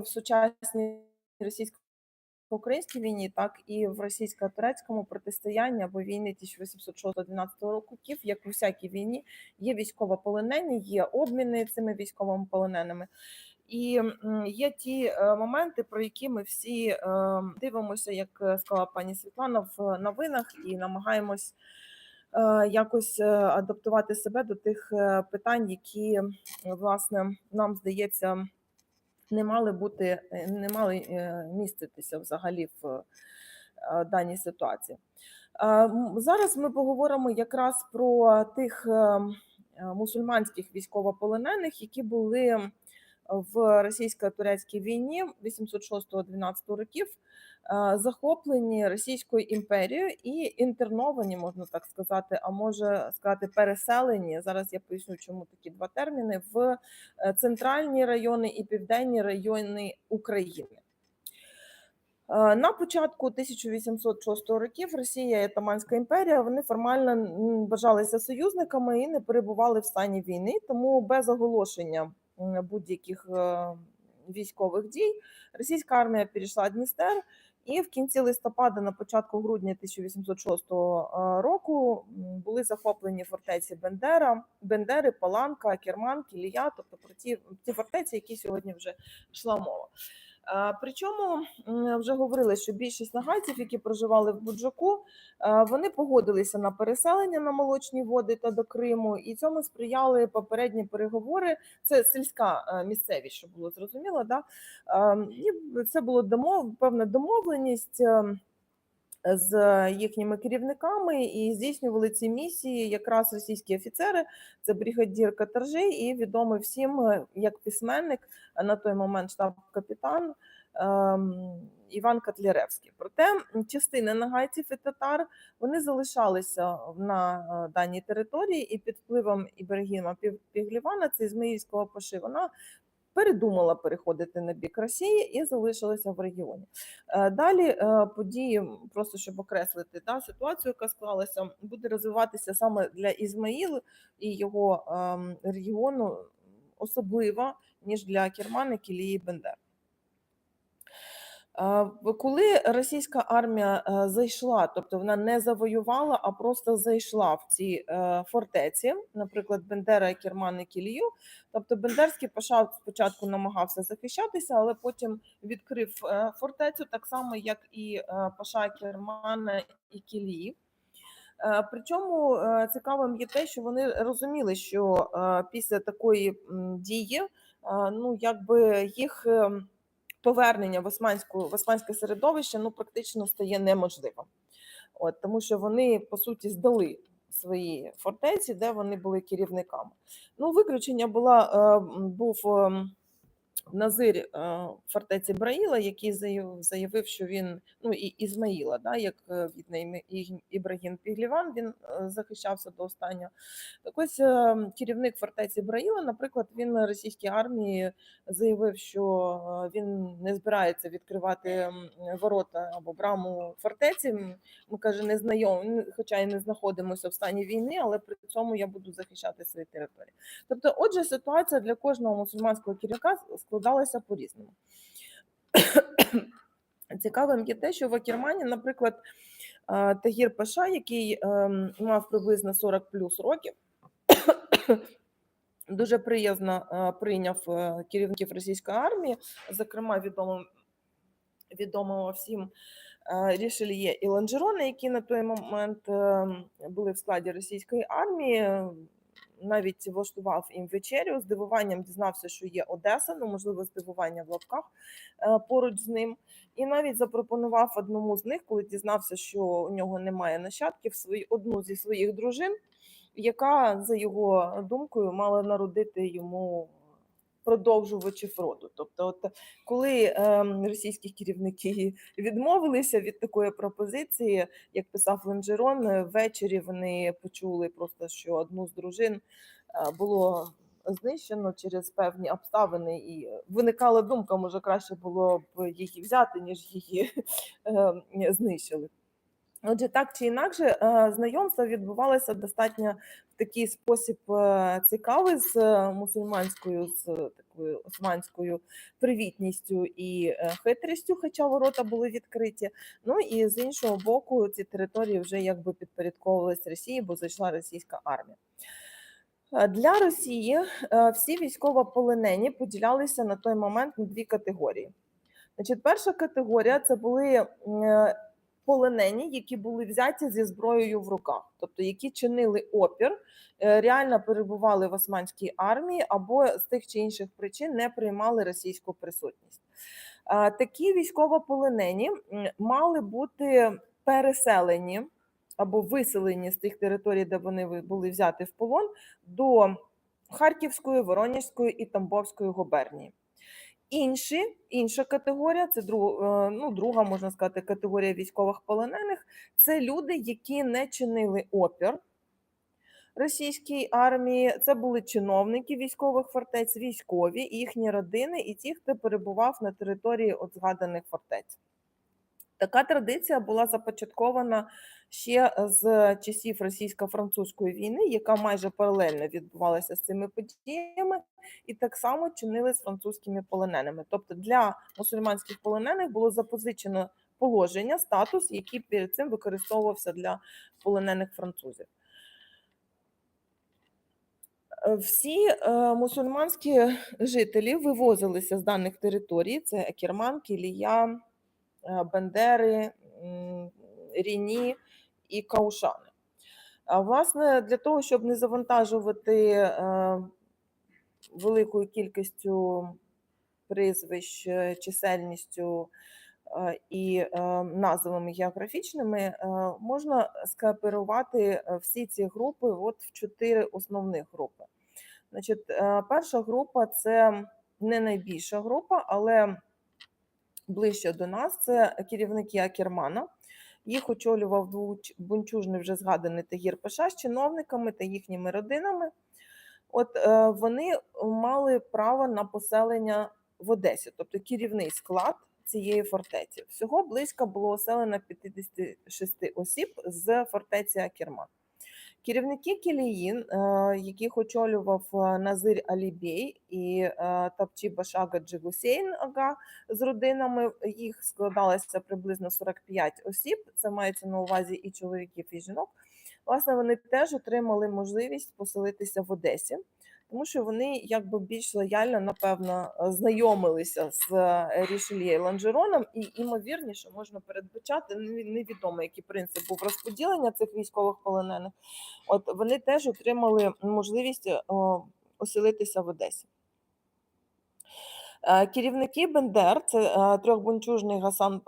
в сучасній російсько-українській війні, так і в російсько-турецькому протистоянні або війни 1806-12 років, як у всякій війні, є військовополонені, є обміни цими військовими полоненими. І є ті е, моменти, про які ми всі е, дивимося, як сказала пані Світлана, в новинах і намагаємось е, якось адаптувати себе до тих питань, які власне нам здається не мали бути, е, не мали е, міститися взагалі в е, даній ситуації. Зараз ми поговоримо якраз про тих е, м, е, мусульманських військовополонених, які були в російсько-турецькій війні 806-12 років, е, захоплені Російською імперією і інтерновані, можна так сказати, а може сказати, переселені. Зараз я поясню, чому такі два терміни в е, центральні райони і південні райони України. Е, На початку 1806 років Росія і Отаманська імперія вони формально м, вважалися союзниками і не перебували в стані війни, тому без оголошення будь-яких е, військових дій російська армія перейшла Дністер, і в кінці листопада, на початку грудня 1806 року були захоплені фортеці Бендера, Бендери, Паланка, Керман, Кілія, тобто про ті, ті фортеці, які сьогодні вже йшла мова. Е, Причому вже говорили, що більшість нагайців, які проживали в Буджаку, е, вони погодилися на переселення на молочні води та до Криму, і цьому сприяли попередні переговори. Це сільська е, місцевість, щоб було зрозуміло. Да? Ем, І це було домов, певна домовленість. З їхніми керівниками і здійснювали ці місії якраз російські офіцери. Це бригадір Катаржи і відомий всім е, як письменник, на той момент штаб-капітан ем, Іван Котляревський. Проте м, частина нагайців і татар вони залишалися на е, даній території, і під впливом Ібрагіма Пів- Піглівана, це Ізмаїльського паши, вона передумала переходити на бік Росії і залишилася в регіоні. Е, Далі е, події, просто щоб окреслити та ситуацію, яка склалася, буде розвиватися саме для Ізмаїлу і його ем, регіону особливо, ніж для Кермана, Кілії, Бендер. Е, Коли російська армія е, зайшла, тобто вона не завоювала, а просто зайшла в ці е, фортеці, наприклад, Бендера, Керман і Кілію. Тобто Бендерський паша спочатку намагався захищатися, але потім відкрив фортецю, так само як і паша Кермана і Кілії. Причому цікавим є те, що вони розуміли, що після такої дії, ну якби їх ем, повернення в османську в османське середовище ну практично стає неможливим. От тому, що вони по суті здали свої фортеці, де вони були керівниками. Ну, виключення була е, був. Ем, Назир е, фортеці Браїла, який заявив, що він ну і Ізмаїла, да, як е, відне Ібрагім Пігліван, він е, захищався до останнього. Так ось е, керівник фортеці Браїла, наприклад, він російській армії заявив, що він не збирається відкривати ворота або браму фортеці. Ми каже, не знайомі, хоча і не знаходимося в стані війни, але при цьому я буду захищати свої території. Тобто, отже, ситуація для кожного мусульманського керівника складалася по-різному. Цікавим є те, що в Акермані, наприклад, Тагір Паша, який ем, мав приблизно 40 плюс років, дуже приязно прийняв е, керівників російської армії, зокрема відомим відомого всім е, Рішельє і Ланжероне, які на той момент е, були в складі російської армії. Навіть влаштував їм вечерю. З дивуванням дізнався, що є Одеса, ну можливо, здивування в лапках е, поруч з ним. І навіть запропонував одному з них, коли дізнався, що у нього немає нащадків, свої одну зі своїх дружин, яка, за його думкою, мала народити йому продовжувачів роду. Тобто, от коли ем, російські керівники відмовилися від такої пропозиції, як писав Ленджерон, ввечері вони почули просто, що одну з дружин е, було знищено через певні обставини, і виникала думка, може краще було б її взяти, ніж її е, знищили. Отже, так чи інакше, е, знайомство відбувалося достатньо такий спосіб е, цікавий з е, мусульманською, з такою османською привітністю і е, хитрістю, хоча ворота були відкриті. Ну і з іншого боку, ці території вже якби підпорядковувались Росії, бо зайшла російська армія. Е, Для Росії е, всі військовополонені поділялися на той момент на дві категорії. Значить, перша категорія це були е, полонені, які були взяті зі зброєю в руках, тобто які чинили опір, е, реально перебували в османській армії або з тих чи інших причин не приймали російську присутність. Такі військовополонені мали бути переселені або виселені з тих територій, де вони були взяті в полон, до Харківської, Воронежської і Тамбовської губернії. Інші, інша категорія, це друг, е, ну, друга, можна сказати, категорія військових полонених. Це люди, які не чинили опір російській армії. Це були чиновники військових фортець, військові, їхні родини, і ті, хто перебував на території от згаданих фортець. Така традиція була започаткована ще з часів російсько-французької війни, яка майже паралельно відбувалася з цими подіями, і так само чинили з французькими полоненими. Тобто для мусульманських полонених було запозичено положення, статус, який перед цим використовувався для полонених французів. Е, Всі е, мусульманські жителі вивозилися з даних територій: це Акерман, Кілія, е, Бендери, Ріні і Каушани. А власне, для того, щоб не завантажувати е, великою кількістю прізвищ, е, чисельністю е, і е, назвами географічними, е, можна скооперувати е, всі ці групи от в чотири основних групи. Значить, е, перша група це не найбільша група, але ближче до нас це керівники Акермана. Їх очолював бунчужний вже згаданий Тагір Паша з чиновниками та їхніми родинами. От е, вони мали право на поселення в Одесі, тобто керівний склад цієї фортеці. Всього близько було оселено 56 осіб з фортеці Акерман. Керівники Кіліїн, е, яких очолював е, Назир Алібей і е, Тапчі Башага Джигусейн Ага з родинами, їх складалося приблизно 45 осіб. Це мається на увазі і чоловіків, і жінок. Власне, вони теж отримали можливість поселитися в Одесі, тому що вони якби більш лояльно, напевно, знайомилися з е, Рішельє Ланжероном, і імовірніше можна передбачати невідомо, який принцип був розподілення цих військових полонених. От вони теж отримали можливість е, оселитися в Одесі. Е, Керівники Бендер це е, трьохбунчужний Гасан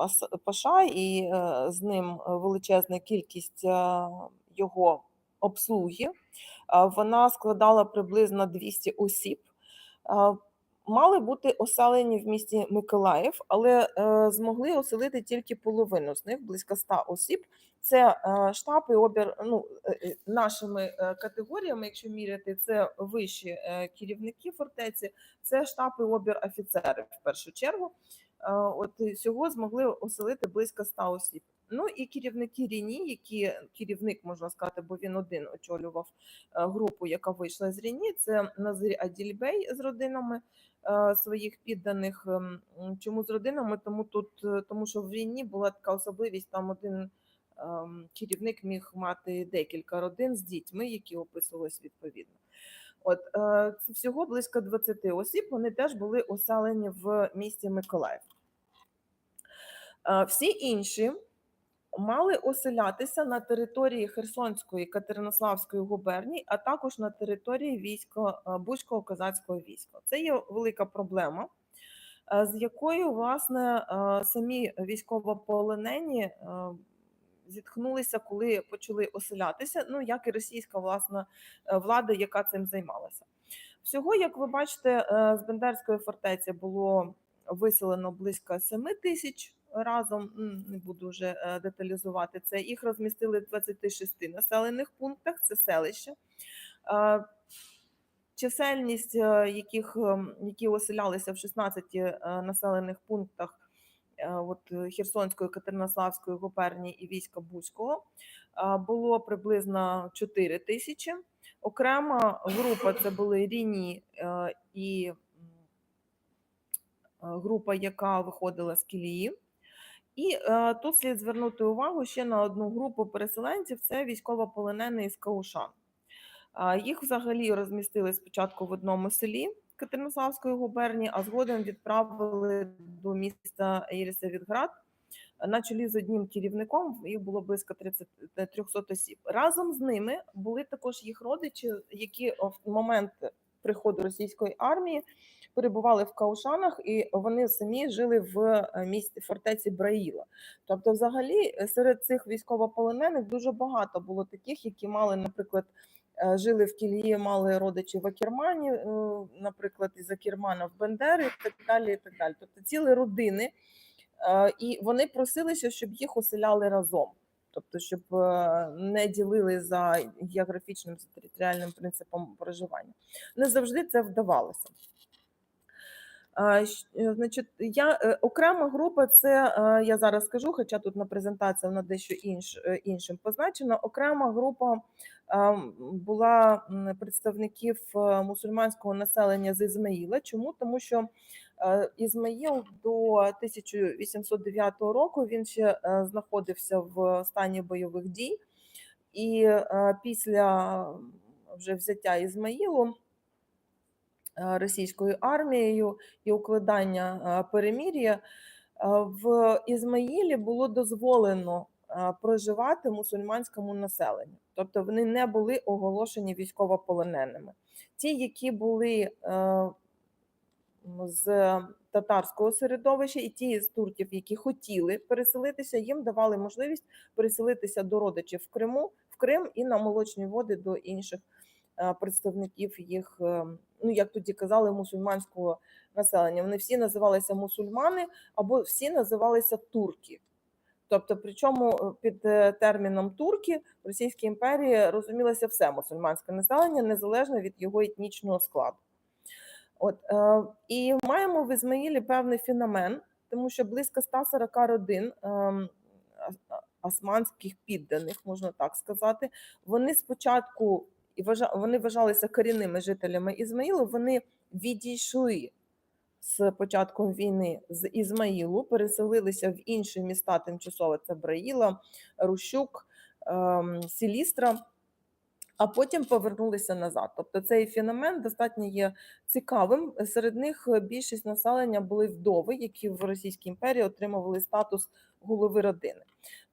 Паша, і е, з ним величезна кількість е, його обслуги. Вона складала приблизно 200 осіб. Мали бути оселені в місті Миколаїв, але е, змогли оселити тільки половину з них, близько 100 осіб. Це е, штаб і обір ну, е, нашими категоріями, якщо міряти, це вищі керівники фортеці, це штаб і обір офіцерів в першу чергу. От і всього змогли оселити близько 100 осіб. Ну і керівники Ріні, які керівник можна сказати, бо він один очолював е, групу, яка вийшла з Ріні. Це Назир Адільбей з родинами е, своїх підданих. Ем, Чому з родинами? Тому тут, е, тому що в Ріні була така особливість, там один ем, керівник міг мати декілька родин з дітьми, які описувались відповідно. От е, всього близько 20 осіб. Вони теж були оселені в місті Миколаїв. Е, Всі інші мали оселятися на території Херсонської Катеринославської губернії, а також на території військо е, Бузького козацького війська. Це є велика проблема, е, з якою власне е, самі військовополонені зіткнулися, коли почали оселятися. Ну як і російська власна влада, яка цим займалася. Всього, як ви бачите, з Бендерської фортеці було виселено близько 7 тисяч разом. Не буду вже е, деталізувати це. Їх розмістили в 26 населених пунктах. Це селище. Е, Чисельність, е, яких, які оселялися в 16 е, населених пунктах, от, Херсонської, Катеринославської губернії і війська Бузького було приблизно 4 тисячі. Окрема група це були Ріні і група, яка виходила з Кілії. І е, тут слід звернути увагу ще на одну групу переселенців: це військовополонені з Каушан. А, Їх взагалі розмістили спочатку в одному селі Катеринославської губернії, а згодом відправили до міста Єлісавітград на чолі з одним керівником. Їх було близько 30, е, 300 осіб. Разом з ними були також їх родичі, які в момент приходу російської армії перебували в Каушанах, і вони самі жили в е, місті фортеці Браїла. Тобто, взагалі, е, серед цих військовополонених дуже багато було таких, які мали, наприклад, е, жили в Кілії, мали родичів в Акермані, наприклад, із Акермана в Бендери, і так далі. І так далі. Тобто цілі родини, і вони просилися, щоб їх оселяли разом. Тобто, щоб не ділили за географічним за територіальним принципом проживання. Не завжди це вдавалося. Е, Значить, я е, окрема група, це е, я зараз скажу, хоча тут на презентації вона дещо інш, іншим позначена. Окрема група була представників мусульманського населення з Ізмаїла. Чому? Тому що Ізмаїл до 1809 року він ще знаходився в стані бойових дій, і після вже взяття Ізмаїлу російською армією і укладання е, перемір'я, е, в Ізмаїлі було дозволено е, проживати мусульманському населенню. Тобто вони не були оголошені військовополоненими. Ті, які були е, з татарського середовища, і ті з турків, які хотіли переселитися, їм давали можливість переселитися до родичів в Криму, в Крим і на молочні води до інших е, представників їх, е, ну як тоді казали, мусульманського населення. Вони всі називалися мусульмани або всі називалися турки. Тобто, причому е, під е, терміном турки в Російській імперії розумілося все мусульманське населення незалежно від його етнічного складу. От е, і маємо в Ізмаїлі певний феномен, тому що близько 140 родин ем, а- османських підданих, можна так сказати, вони спочатку і вони вважалися корінними жителями Ізмаїлу. Вони відійшли з початком війни з Ізмаїлу, переселилися в інші міста тимчасово. Це Браїла, Рущук, ем, Сілістра а потім повернулися назад. Тобто цей феномен достатньо є цікавим. Серед них більшість населення були вдови, які в Російській імперії отримували статус голови родини.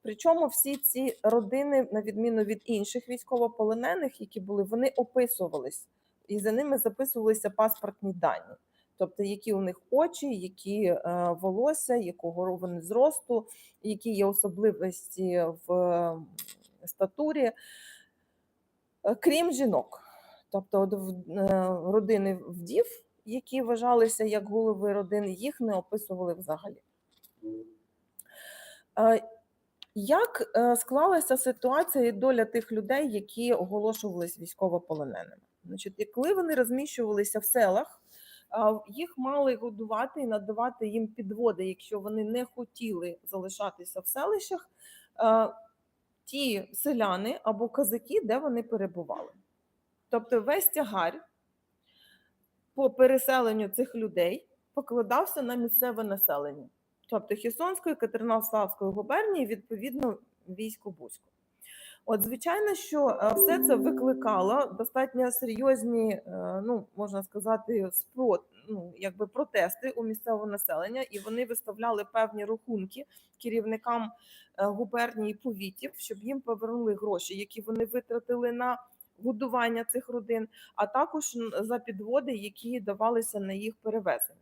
Причому всі ці родини, на відміну від інших військовополонених, які були, вони описувались, і за ними записувалися паспортні дані. Тобто, які у них очі, які е, волосся, якого вони зросту, які є особливості в е, статурі. Е, крім жінок. Тобто в- е, родини вдів, які вважалися як голови родин, їх не описували взагалі. Е, Як е, склалася ситуація і доля тих людей, які оголошувались військовополоненими? Значить, і коли вони розміщувалися в селах, їх мали годувати і надавати їм підводи, якщо вони не хотіли залишатися в селищах, е, ті селяни або казаки, де вони перебували. Тобто весь тягар по переселенню цих людей покладався на місцеве населення. Тобто Херсонської, Катеринославської губернії, відповідно, військо Бузько. От, звичайно, що е, все це викликало достатньо серйозні, е, ну можна сказати, спрот, ну якби протести у місцевого населення, і вони виставляли певні рахунки керівникам е, губернії повітів, щоб їм повернули гроші, які вони витратили на годування цих родин, а також за підводи, які давалися на їх перевезення.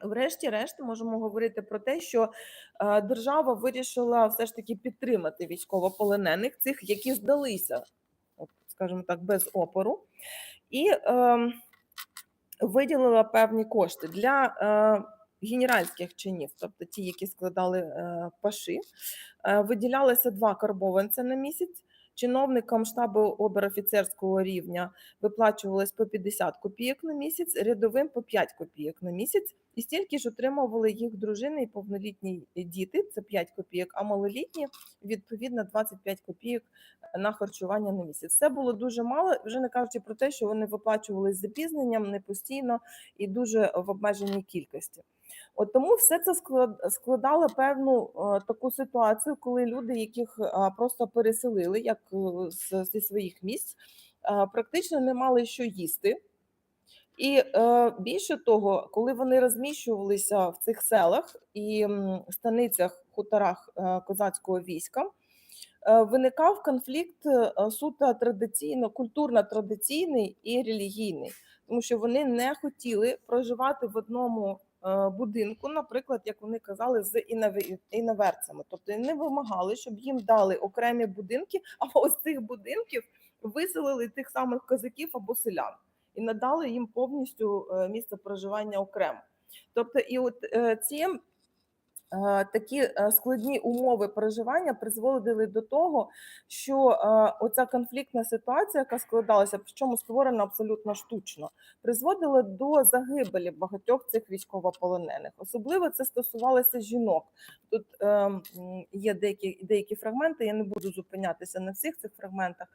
Врешті-решт можемо говорити про те, що е, держава вирішила все ж таки підтримати військовополонених, цих, які здалися, скажімо так, без опору, і е, виділила певні кошти для е, генеральських чинів, тобто ті, які складали е, паши. Е, виділялося два карбованця на місяць. Чиновникам штабу оберофіцерського рівня виплачувалось по 50 копійок на місяць, рядовим по 5 копійок на місяць, і стільки ж отримували їх дружини і повнолітні діти, це 5 копійок, а малолітні відповідно 25 копійок на харчування на місяць. Це було дуже мало, вже не кажучи про те, що вони виплачували з запізненням не постійно і дуже в обмеженій кількості. От тому все це склад- складало певну е, таку ситуацію, коли люди, яких е, просто переселили, як е, зі своїх місць, практично не мали що їсти. І е, більше того, коли вони розміщувалися в цих селах і станицях, хуторах козацького війська, виникав конфлікт суто традиційно, культурно-традиційний і релігійний, тому що вони не хотіли проживати в одному будинку, наприклад, як вони казали, з іноверцями. Тобто не вимагали, щоб їм дали окремі будинки, а ось цих будинків виселили тих самих козаків або селян і надали їм повністю е, місце проживання окремо. Тобто, і от е, ці е, такі е, складні умови проживання призводили до того, що е, оця конфліктна ситуація, яка складалася, причому створена абсолютно штучно, призводила до загибелі багатьох цих військовополонених. Особливо це стосувалося жінок. Тут е, є деякі деякі фрагменти. Я не буду зупинятися на всіх цих фрагментах.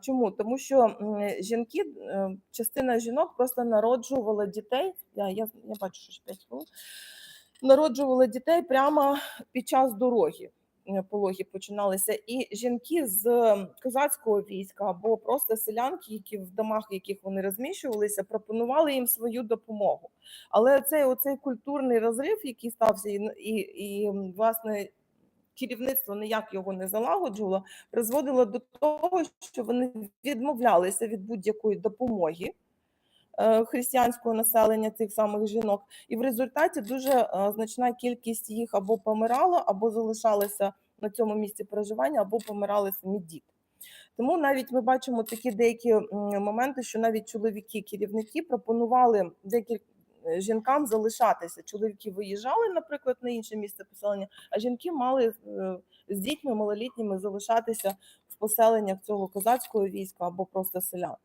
Чому? Тому що жінки, е, частина жінок просто народжувала дітей. Я, я, я бачу, що ще 5 хвилин. Народжували дітей прямо під час дороги. е, Пологи починалися, і жінки з козацького війська або просто селянки, які в домах, яких вони розміщувалися, пропонували їм свою допомогу. Але цей оцей культурний розрив, який стався, і, і, і власне керівництво ніяк його не залагоджувало, призводило до того, що вони відмовлялися від будь-якої допомоги християнського населення цих самих жінок, і в результаті дуже е, значна кількість їх або помирала, або залишалася на цьому місці проживання, або помирали самі діти. Тому навіть ми бачимо такі деякі моменти, що навіть чоловіки, керівники пропонували декілька жінкам залишатися. Чоловіки виїжджали, наприклад, на інше місце поселення, а жінки мали е, з дітьми малолітніми залишатися поселеннях цього козацького війська або просто селян.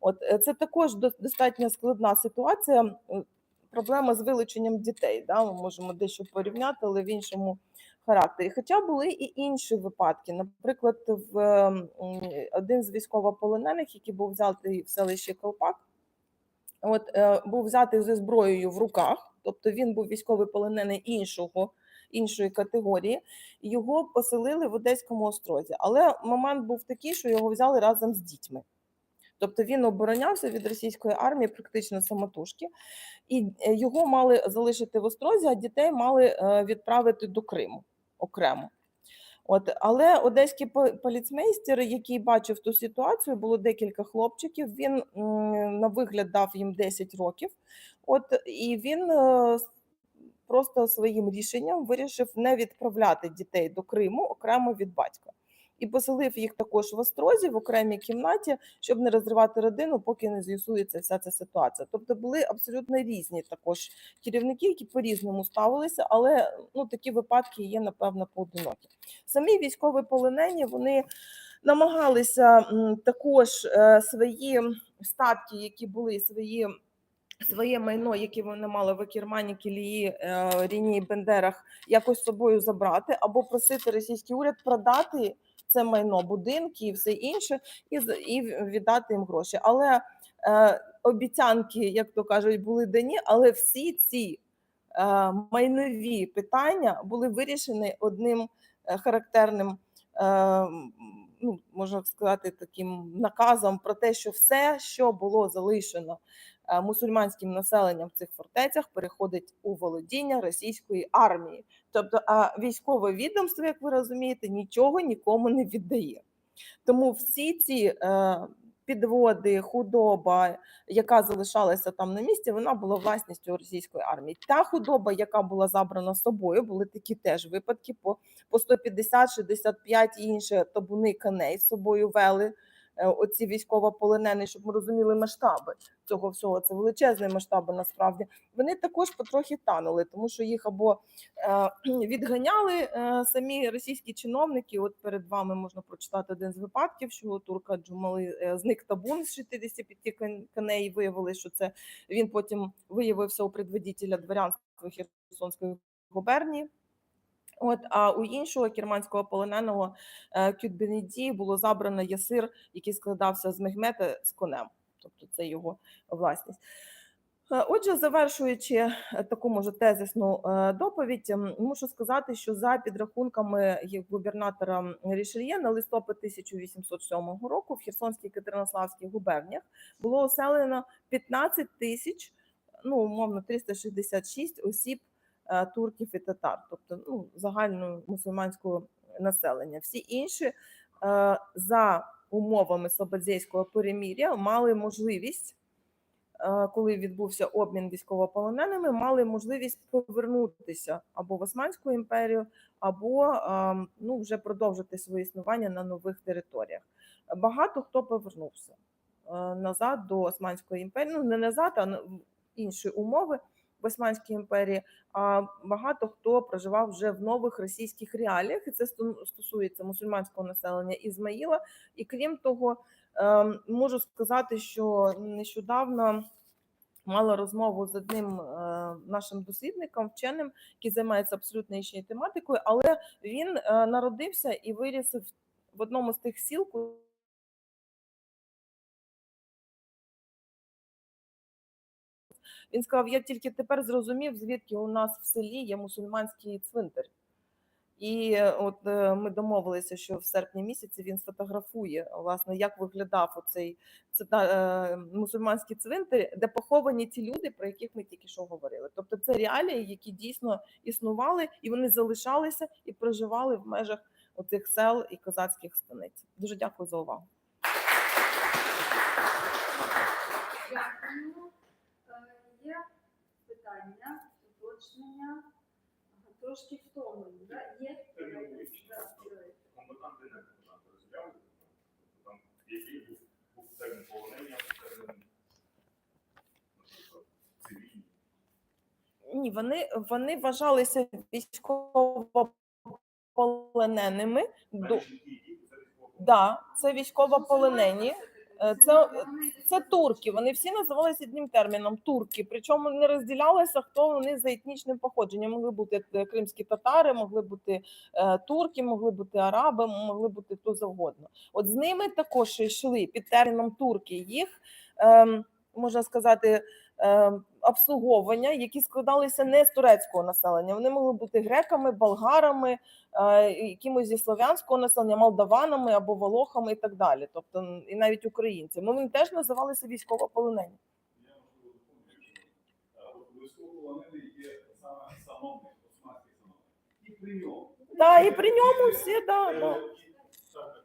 От е, це також достатньо складна ситуація. Е, Проблема з вилученням дітей. Да? Ми можемо дещо порівняти, але в іншому характері. Хоча були і інші випадки. Наприклад, в один з військовополонених, який був взятий в селищі Колпак, от е, був взятий зі зброєю в руках, тобто він був військовий полонений іншого. Іншої категорії його поселили в Одеському острозі, але момент був такий, що його взяли разом з дітьми. Тобто він оборонявся від російської армії практично самотужки, і е, його мали залишити в Острозі, а дітей мали е, відправити до Криму окремо. От, але одеський поліцмейстер, який бачив ту ситуацію, було декілька хлопчиків. Він на вигляд дав їм 10 років. От і він е, просто своїм рішенням вирішив не відправляти дітей до Криму окремо від батька. І поселив їх також в Острозі в окремій кімнаті, щоб не розривати родину, поки не з'ясується вся ця ситуація. Тобто були абсолютно різні також керівники, які по-різному ставилися, але ну такі випадки є напевно поодинокі. Самі військові полонені вони намагалися також е, свої статки, які були свої. Своє майно, яке вони мали в Кермані, Кілії, е, Ріні, Бендерах, якось собою забрати, або просити російський уряд продати це майно, будинки і все інше, і, і віддати їм гроші. Але е, обіцянки, як то кажуть, були дані, але всі ці е, майнові питання були вирішені одним е, характерним, ну, можна сказати, таким наказом про те, що все, що було залишено мусульманським населенням в цих фортецях, переходить у володіння російської армії. Тобто, а військове відомство, як ви розумієте, нічого нікому не віддає. Тому всі ці е, підводи, худоба, яка залишалася там на місці, вона була власністю російської армії. Та худоба, яка була забрана собою, були такі теж випадки по, по 150, 65 і інші табуни коней з собою вели е, оці військовополонені, щоб ми розуміли масштаби цього всього. Це величезні масштаби насправді. Вони також потрохи танули, тому що їх або е, відганяли е, самі російські чиновники. От перед вами можна прочитати один з випадків, що турка Джумали е, зник табун з 65 кон- коней. Виявили, що це він потім виявився у предводителя дворянства Херсонської губернії. От, а у іншого керманського полоненого е, Кютбенеді було забрано ясир, який складався з мегмета з конем, тобто це його власність. Е, Отже, завершуючи е, таку може тезисну доповідь, мушу сказати, що за підрахунками губернатора Рішельє на листопад 1807 року в Херсонській Катеринославській губерніях було оселено 15 тисяч, ну умовно 366 осіб турків і татар, тобто ну, загального мусульманського населення. Всі інші е, за умовами Слободзейського переміря мали можливість е, коли відбувся обмін військовополоненими, мали можливість повернутися або в Османську імперію, або ну, вже продовжити своє існування на нових територіях. Багато хто повернувся е, назад до Османської імперії, ну не назад, а в інші умови в Османській імперії. А багато хто проживав вже в нових російських реаліях, і це стосується мусульманського населення Ізмаїла. І крім того, ем, можу сказати, що нещодавно мала розмову з одним е, нашим дослідником, вченим, який займається абсолютно іншою тематикою, але він е, народився і виріс в, одному з тих сіл. Він сказав: я тільки тепер зрозумів, звідки у нас в селі є мусульманський цвинтар. І е, от е, ми домовилися, що в серпні місяці він сфотографує, власне, як виглядав оцей це, е, мусульманський цвинтар, де поховані ті люди, про яких ми тільки що говорили. Тобто це реалії, які дійсно існували, і вони залишалися і проживали в межах оцих сел і козацьких станиць. Дуже дякую за увагу. Дякуємо. Питання, уточнення, Ага, трошки втомлені, да? Є? Комбатанти не комбатанти розгляли, там який був, був термін полонення, термін, цивільний. Ні, вони, вони вважалися військовополоненими. До... Це військово. Да, це військовополонені. Е, Це, це турки. Вони всі називалися одним терміном турки. Причому не розділялося, хто вони за етнічним походженням. Могли бути е, кримські татари, могли бути е, турки, могли бути араби, могли бути хто завгодно. От з ними також йшли під терміном турки. Їх ем, можна сказати. Ем, Обслуговування, які складалися не з турецького населення, вони могли бути греками, болгарами, е, якимось зі слов'янського населення, молдаванами або волохами і так далі. Тобто і навіть українцями. Вони теж називалися військовополонені. Е, військовополонений є саме сановник, османський сановник. І при ньому. Так, і при ньому всі да, Е, так, так,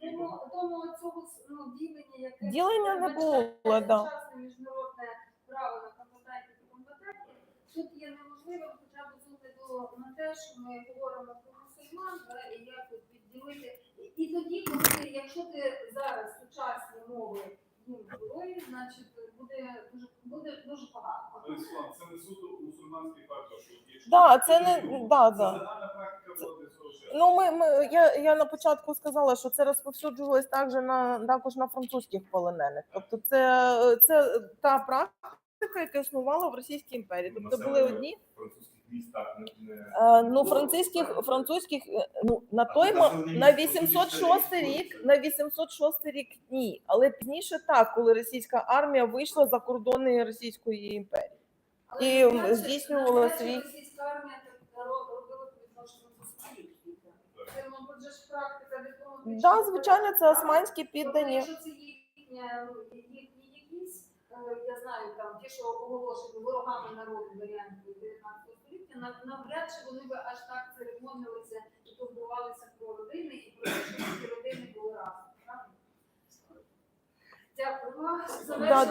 так. Тому, цього ну, ділення, яке Ділення не було, да. міжнародне право на комбатантів і комбатантів, тут є неможливим хоча б з огляду на те, що ми говоримо про мусульман, да, і як тут відділити. І, і тоді, коли якщо ти зараз сучасні мови їм говориш, значить буде дуже буде дуже погано. Але Ислам, це не суто мусульманський фактор, що якщо Да, це не- да, це да. загальна практика. Ну, ми, ми я, я на початку сказала, що це розповсюджувалось також на також на французьких полонених. Тобто, це, це та практика, яка існувала в Російській імперії. Тобто були одні. Французьких містах не, не... Е, Ну, французьких, французьких, е, ну на той мо- на 806 рік, на 806 рік ні, але пізніше так, коли російська армія вийшла за кордони Російської імперії. І, здійснювала свій- Російська армія так ро- робила. Це, мабуть, же ж практика. Да, звичайно, це османські Тобто, піддані. якщо це їхня, ну, їхні якісь, е, я знаю, там ті, що оголошені ворогами народу варіанти 19 століття, нав- навряд чи вони би аж так церемонилися і турбувалися про родини і про те, що ці родини були разом. Дякую. Да,